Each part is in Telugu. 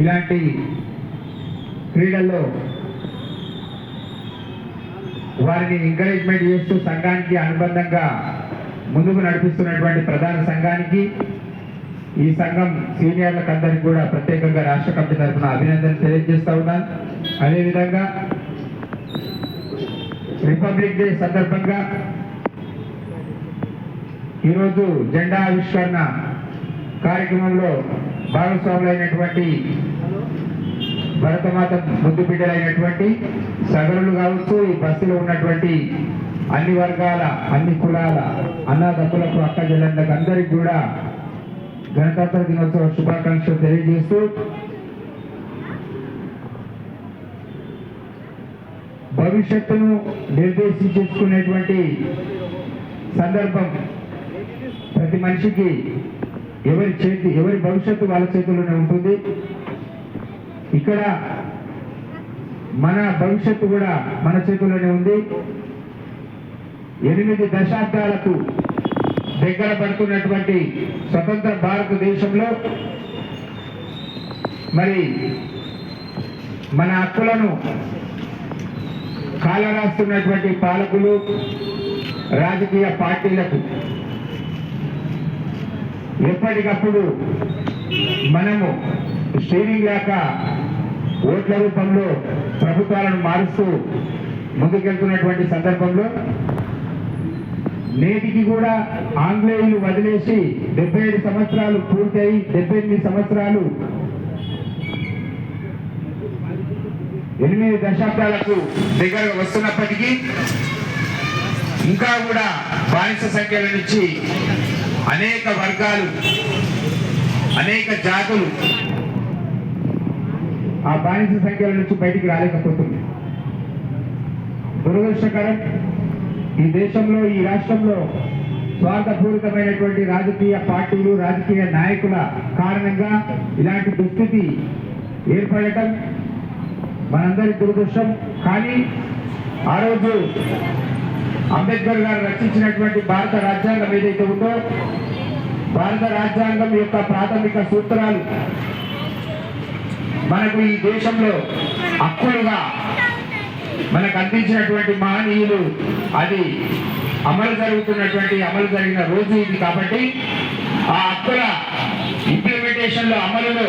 ఇలాంటి క్రీడల్లో వారిని ఎంకరేజ్మెంట్ చేస్తూ సంఘానికి అనుబంధంగా ముందుకు నడిపిస్తున్నటువంటి ప్రధాన సంఘానికి ఈ సంఘం సీనియర్లకు అందరికీ కూడా ప్రత్యేకంగా రాష్ట్ర కమిటీ తరఫున అభినందన తెలియజేస్తూ ఉన్నాను అదేవిధంగా రిపబ్లిక్ డే సందర్భంగా ఈరోజు జెండా ఆవిష్కరణ కార్యక్రమంలో భాగస్వాములైనటువంటి భరతమాత ముద్దు బిడ్డలైనటువంటి సగరులు కావచ్చు ఈ బస్సులో ఉన్నటువంటి అన్ని వర్గాల అన్ని కులాల అన్నదమ్ములకు అక్క జల్లందకు అందరికి కూడా గణతంత్ర దినోత్సవ శుభాకాంక్షలు తెలియజేస్తూ భవిష్యత్తును నిర్దేశించుకునేటువంటి సందర్భం ప్రతి మనిషికి ఎవరి చేతి ఎవరి భవిష్యత్తు వాళ్ళ చేతుల్లోనే ఉంటుంది. ఇక్కడ మన భవిష్యత్తు కూడా మన చేతుల్లోనే ఉంది. ఎనిమిది దశాబ్దాలకు దగ్గర పడుతున్నటువంటి స్వతంత్ర భారతదేశంలో మరి మన హక్కులను కాలరాస్తున్నటువంటి పాలకులు రాజకీయ పార్టీలకు ఎప్పటికప్పుడు మనము స్టీరింగ్ లేక ఓట్ల రూపంలో ప్రభుత్వాలను మారుస్తూ ముందుకెళ్తున్నటువంటి సందర్భంలో నేటికి కూడా ఆంగ్లేయులు వదిలేసి డెబ్బై ఏడు సంవత్సరాలు పూర్తయి డెబ్బై ఎనిమిది సంవత్సరాలు ఎనిమిది దశాబ్దాలకు దగ్గర వస్తున్నప్పటికీ ఇంకా కూడా బానిస సంఖ్యల నుంచి అనేక వర్గాలు అనేక జాతులు ఆ బానిస సంఖ్యల నుంచి బయటికి రాలేకపోతుంది. దురదృష్టకరం ఈ దేశంలో ఈ రాష్ట్రంలో స్వార్థపూరితమైనటువంటి రాజకీయ పార్టీలు రాజకీయ నాయకుల కారణంగా ఇలాంటి దుస్థితి ఏర్పడటం మనందరి దురదృష్టం. కానీ ఆ రోజు అంబేద్కర్ గారు రచించినటువంటి భారత రాజ్యాంగం ఏదైతే ఉందో భారత రాజ్యాంగం యొక్క ప్రాథమిక సూత్రాలు మనకు ఈ దేశంలో హక్కులుగా మనకు అందించినటువంటి మహనీయులు అది అమలు జరుగుతున్నటువంటి అమలు జరిగిన రోజు ఇది కాబట్టి ఆ హక్కుల ఇంప్లిమెంటేషన్లో అమలులో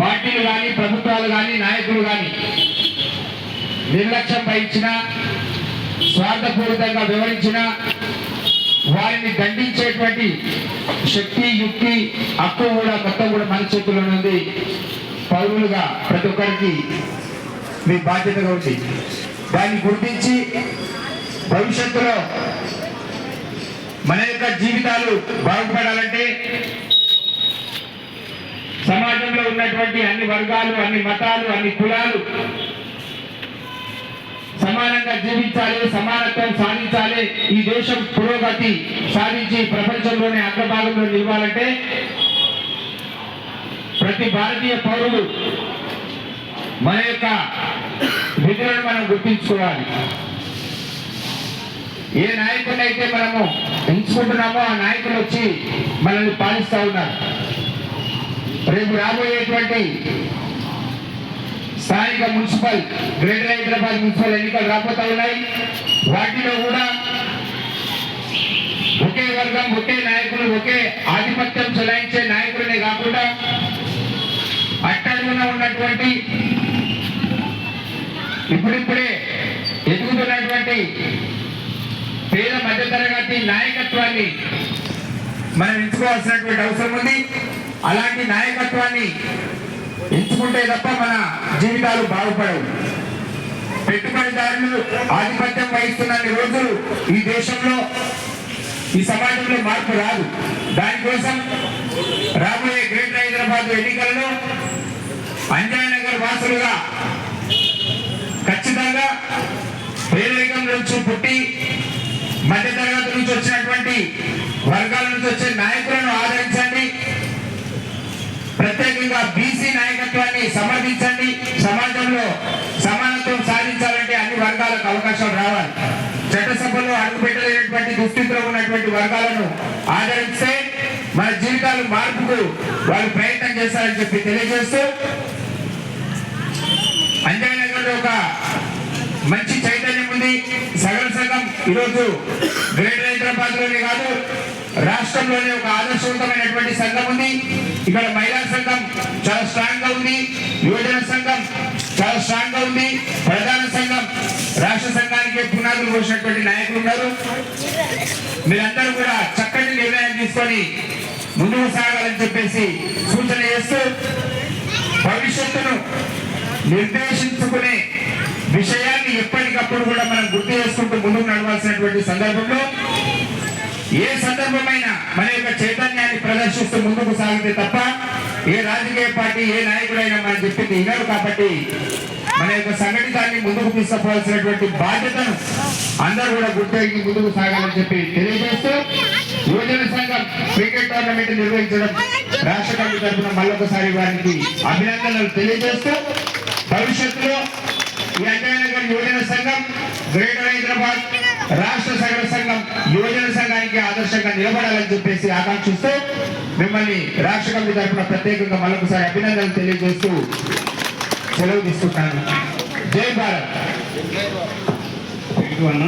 పార్టీలు కానీ ప్రభుత్వాలు కానీ నాయకులు కానీ నిర్లక్ష్యం వహించిన స్వార్థపూరితంగా వివరించిన వారిని దండించేటువంటి శక్తి యుక్తి హక్కు కూడా మొత్తం కూడా మన చేతుల్లో ఉంది. పౌరులుగా ప్రతి ఒక్కరికి మీ బాధ్యతగా ఉంది. దాన్ని గుర్తించి భవిష్యత్తులో మన యొక్క జీవితాలు బాగుపడాలంటే సమాజంలో ఉన్నటువంటి అన్ని వర్గాలు అన్ని మతాలు అన్ని కులాలు సమానంగా జీవించాలి సమానత్వం సాధించాలి. ఈ దేశం పురోగతి సాధించి ప్రపంచంలోనే అగ్రభాగంలో నిలవాలంటే ప్రతి భారతీయ పౌరుడు మన యొక్క విధులను మనం గుర్తించుకోవాలి. ఏ నాయకుడిని అయితే మనము ఎంచుకుంటున్నామో ఆ నాయకులు వచ్చి మనల్ని పాలిస్తూ ఉన్నారు. రేపు రాబోయేటువంటి స్థానిక మున్సిపల్ గ్రేటర్ హైదరాబాద్ మున్సిపల్ ఎన్నికలు రాబోతా ఉన్నాయి. వాటిలో కూడా ఒకే వర్గం ఒకే నాయకులు ఒకే ఆధిపత్యం చెలాయించే నాయకులనే కాకుండా అట్టడుగున ఉన్నటువంటి ఇప్పుడిప్పుడే ఎదుగుతున్నటువంటి పేద మధ్యతరగతి నాయకత్వాన్ని మనం ఎంచుకోవాల్సినటువంటి అవసరం ఉంది. అలాంటి నాయకత్వాన్ని ఎంచుకుంటే తప్ప మన జీవితాలు బాగుపడవు. పెట్టుబడిదారులు ఆధిపత్యం వహిస్తున్న రోజులు ఈ దేశంలో ఈ సమాజంలో మార్పు రాదు. దానికోసం రాబోయే గ్రేటర్ హైదరాబాద్ ఎన్నికల్లో అంజానగర్ వాసులుగా ఖచ్చితంగా పేదరికం నుంచి పుట్టి మధ్యతరగతి నుంచి వచ్చినటువంటి వర్గాల నుంచి వచ్చే నాయకులు ఆదరించండి ప్రత్యేకంగా బీసీ నాయకత్వాన్ని సమర్థించండి సమాజంలో సమానత్వం సాధించాలంటే అన్ని వర్గాలకు అవకాశం రావాలి. చట్టసభలో అడుగుపెట్టలేనటువంటి దుస్థితిలో ఉన్నటువంటి వర్గాలను ఆదరిస్తే మన జీవితాలు మార్పుకు వాళ్ళు ప్రయత్నం చేస్తారని చెప్పి తెలియజేస్తూ అంజయనగర్లో ఒక మంచి చైతన్యం ఉంది. సగల సంఘం ఈరోజు గ్రేటర్ హైదరాబాద్లోనే కాదు రాష్ట్రంలోనే ఒక ఆదర్శవంతమైనటువంటి సంఘం ఉంది. ఇక్కడ మహిళా సంఘం చాలా స్ట్రాంగ్గా ఉంది. యువజన సంఘం చాలా స్ట్రాంగ్గా ఉంది. ప్రధాన సంఘం. రాష్ట్ర సంఘానికి పునాదులు పోసినటువంటి నాయకులు ఉన్నారు. మీరందరూ కూడా చక్కటి నిర్ణయం తీసుకొని ముందుకు సాగాలని చెప్పేసి సూచన చేస్తూ భవిష్యత్తును నిర్దేశించుకునే విషయాన్ని ఎప్పటికప్పుడు కూడా మనం గుర్తు చేసుకుంటూ ముందుకు నడవాల్సినటువంటి సందర్భంలో ఏ సందర్భమైనా మన యొక్క చైతన్యాన్ని ప్రదర్శిస్తూ ముందుకు సాగితే తప్ప ఏ రాజకీయ పార్టీ ఏ నాయకుడైనా మనం చెప్పింది వినరు కాబట్టి మన యొక్క సంఘటితాన్ని ముందుకు తీసుకుపోవాల్సినటువంటి బాధ్యతను అందరూ కూడా గుర్తెరిగి ముందుకు సాగాలని చెప్పి తెలియజేస్తూ యువజన సంఘం క్రికెట్ టోర్నమెంట్ నిర్వహించడం రాష్ట్ర కమిటీ తరఫున మళ్ళొకసారి వారికి అభినందనలు తెలియజేస్తూ భవిష్యత్తులో ఈ అంజనగర్ యువజన సంఘం గ్రేటర్ హైదరాబాద్ రాష్ట్ర సగర సంఘం యువజన సంఘానికి ఆదర్శంగా నిలబడాలని చెప్పేసి ఆకాంక్షిస్తూ మిమ్మల్ని రాష్ట్ర కమిటీ తరఫున ప్రత్యేకంగా మళ్ళొకసారి అభినందనలు తెలియజేస్తూ సెలవు తీసుకుంటాను జై భారత్ ఇటు అన్న